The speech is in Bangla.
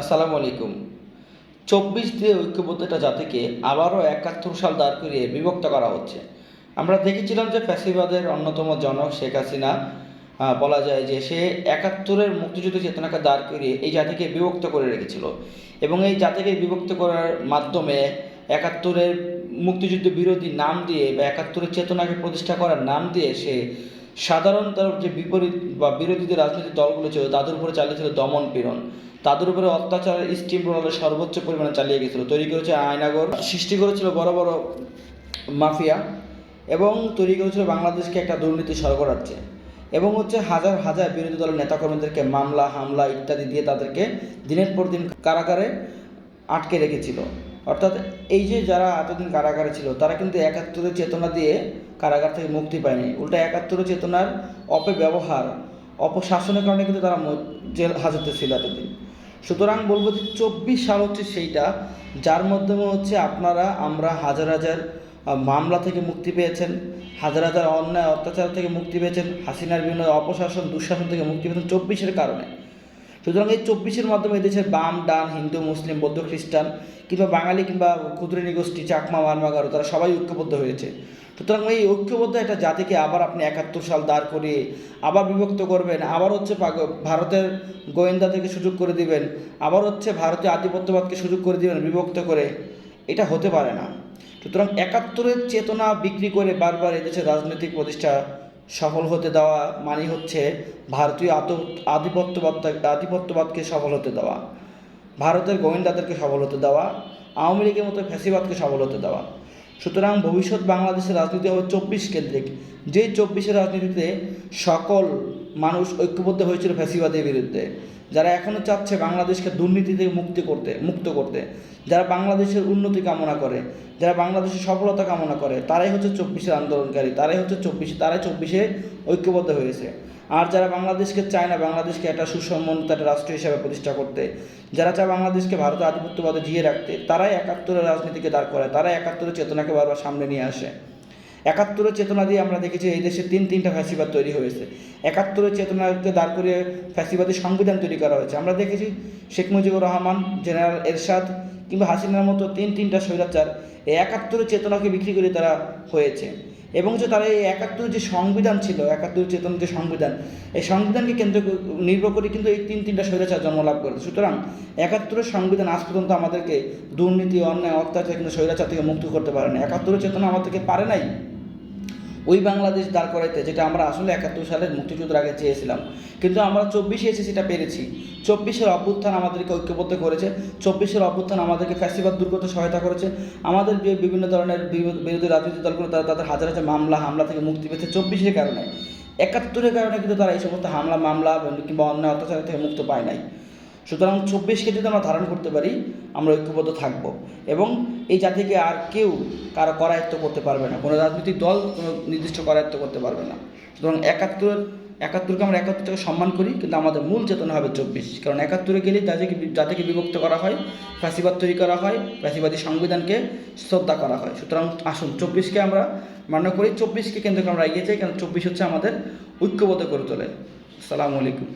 আসসালামু আলাইকুম। চব্বিশ দিয়ে ঐক্যবদ্ধতা জাতিকে আবারও একাত্তর সাল দাঁড় করিয়ে বিভক্ত করা হচ্ছে। আমরা দেখেছিলাম যে ফ্যাসিবাদের অন্যতম জনক শেখ হাসিনা বলা যায় যে সে একাত্তরের মুক্তিযুদ্ধ চেতনাকে দাঁড় করিয়ে এই জাতিকে বিভক্ত করে রেখেছিল। এবং এই জাতিকে বিভক্ত করার মাধ্যমে একাত্তরের মুক্তিযুদ্ধ বিরোধী নাম দিয়ে বা একাত্তরের চেতনাকে প্রতিষ্ঠা করার নাম দিয়ে সে সাধারণ তার যে বিপরীত বা বিরোধী যে রাজনৈতিক দলগুলো ছিল, তাদের উপরে চালিয়েছিল দমন পীড়ন। তাদের উপরে অত্যাচারের স্টিম রোলার সর্বোচ্চ পরিমাণে চালিয়ে গেছিল। তৈরি করেছে আয়নাগর, সৃষ্টি করেছিল বড় বড় মাফিয়া এবং তৈরি করেছিল বাংলাদেশকে একটা দুর্নীতি সরবরাজ্যে এবং হচ্ছে হাজার হাজার বিরোধী দলের নেতাকর্মীদেরকে মামলা, হামলা ইত্যাদি দিয়ে তাদেরকে দিনের পর দিন কারাগারে আটকে রেখেছিল। অর্থাৎ এই যে যারা এতদিন কারাগারে ছিল, তারা কিন্তু একাত্তরের চেতনা দিয়ে কারাগার থেকে মুক্তি পায়নি। উল্টা একাত্তরের চেতনার অপব্যবহার, অপশাসনের কারণে কিন্তু তারা জেল হাজতে ছিল এতদিন। সুতরাং বলব যে চব্বিশ সাল হচ্ছে সেইটা, যার মাধ্যমে হচ্ছে আপনারা, আমরা হাজার হাজার মামলা থেকে মুক্তি পেয়েছেন, হাজার হাজার অন্যায় অত্যাচার থেকে মুক্তি পেয়েছেন, হাসিনার বিভিন্ন অপশাসন, দুঃশাসন থেকে মুক্তি পেয়েছেন চব্বিশের কারণে। সুতরাং এই চব্বিশের মাধ্যমে এদেশের বাম, ডান, হিন্দু, মুসলিম, বৌদ্ধ, খ্রিস্টান কিংবা বাঙালি কিংবা ক্ষুদ্রনী গোষ্ঠী চাকমা মারমাগারো তারা সবাই ঐক্যবদ্ধ হয়েছে। সুতরাং এই ঐক্যবদ্ধ একটা জাতিকে আবার আপনি একাত্তর সাল দাঁড় করিয়ে আবার বিভক্ত করবেন, আবার হচ্ছে ভারতের গোয়েন্দা থেকে সুযোগ করে দিবেন, আবার হচ্ছে ভারতীয় আধিপত্যবাদকে সুযোগ করে দিবেন, বিভক্ত করে। এটা হতে পারে না। সুতরাং একাত্তরের চেতনা বিক্রি করে বারবার এদেশের রাজনৈতিক প্রতিষ্ঠা সফল হতে দেওয়া মানে হচ্ছে ভারতীয় আধিপত্যবাদ, আধিপত্যবাদকে সফল হতে দেওয়া। ভারতের গোয়েন্দাদেরকে সফল হতে দেওয়া। আওয়ামী লীগের মতো ফ্যাসিবাদকে সফল হতে দেওয়া। সুতরাং ভবিষ্যৎ বাংলাদেশের রাজনীতি হবে চব্বিশ কেন্দ্রিক। যেই চব্বিশের রাজনীতিতে সকল মানুষ ঐক্যবদ্ধ হয়েছিল ফ্যাসিবাদের বিরুদ্ধে, যারা এখনও চাচ্ছে বাংলাদেশকে দুর্নীতি থেকে মুক্তি করতে, মুক্ত করতে, যারা বাংলাদেশের উন্নতি কামনা করে, যারা বাংলাদেশের সফলতা কামনা করে, তারাই হচ্ছে চব্বিশের আন্দোলনকারী, তারাই হচ্ছে চব্বিশে, তারাই চব্বিশে ঐক্যবদ্ধ হয়েছে। আর যারা বাংলাদেশকে চায় না, বাংলাদেশকে একটা সুসম্মত একটা রাষ্ট্র হিসাবে প্রতিষ্ঠা করতে, যারা চায় বাংলাদেশকে ভারতের আধিপত্যবাদে জিয়ে রাখতে, তারাই একাত্তরের রাজনীতিকে দাঁড় করায়। তারাই একাত্তরের চেতনাকে বারবার সামনে নিয়ে আসে। একাত্তরের চেতনা দিয়ে আমরা দেখেছি এই দেশে তিন, তিনটা ফ্যাসিবাদ তৈরি হয়েছে। একাত্তরের চেতনাকে দাঁড় করিয়ে ফ্যাসিবাদী সংবিধান তৈরি করা হয়েছে। আমরা দেখেছি শেখ মুজিবুর রহমান, জেনারেল এরশাদ কিংবা হাসিনার মতো তিন, তিনটা স্বৈরাচার, এই একাত্তরের চেতনাকে বিক্রি করে তারা হয়েছে। এবং যে তারা এই একাত্তর যে সংবিধান ছিল, একাত্তর চেতন যে সংবিধান, এই সংবিধানকে কেন্দ্র নির্ভর করে কিন্তু এই তিন, তিনটা স্বৈরাচার জন্ম লাভ করেছে। সুতরাং একাত্তরের সংবিধান আজ পর্যন্ত আমাদেরকে দুর্নীতি, অন্যায়, অত্যাচার কিন্তু স্বৈরাচার থেকে মুক্ত করতে পারে না একাত্তরের চেতনা আমাদেরকে পারে নাই। ওই বাংলাদেশ দাঁড় করাইতে, যেটা আমরা আসলে একাত্তর সালের মুক্তিযুদ্ধের আগে চেয়েছিলাম। কিন্তু আমরা চব্বিশে এসে সেটা পেরেছি। চব্বিশের অভ্যুত্থান আমাদেরকে ঐক্যবদ্ধ করেছে। চব্বিশের অভ্যুত্থান আমাদেরকে ফ্যাসিবাদ দূর করতে সহায়তা করেছে। আমাদের যে বিভিন্ন ধরনের বিরো- বিরোধী রাজনৈতিক দলগুলো, তারা তাদের হাজার হাজার মামলা, হামলা থেকে মুক্তি পেয়েছে চব্বিশের কারণে। একাত্তরের কারণে কিন্তু তারা এই সমস্ত হামলা, মামলা কিংবা অন্যায়, অত্যাচার থেকে মুক্ত পায় নাই। সুতরাং চব্বিশকে যদি আমরা ধারণ করতে পারি, আমরা ঐক্যবদ্ধ থাকব। এবং এই জাতিকে আর কেউ কারও করায়ত্ত করতে পারবে না, কোনো রাজনৈতিক দল কোনো নির্দিষ্ট করায়ত্ত করতে পারবে না। সুতরাং একাত্তর একাত্তরকে আমরা একাত্তরকে সম্মান করি, কিন্তু আমাদের মূল চেতনা হবে চব্বিশ। কারণ একাত্তরে গেলেই জাতিকে জাতিকে বিভক্ত করা হয়, ফ্যাসিবাদ তৈরি করা হয়, ফ্যাসিবাদী সংবিধানকে শ্রদ্ধা করা হয়। সুতরাং আসুন, চব্বিশকে আমরা মান্য করি, চব্বিশকে কেন্দ্র করে আমরা এগিয়ে যাই, কারণ চব্বিশ হচ্ছে আমাদের ঐক্যবদ্ধ করে তোলে। আসসালামু আলাইকুম।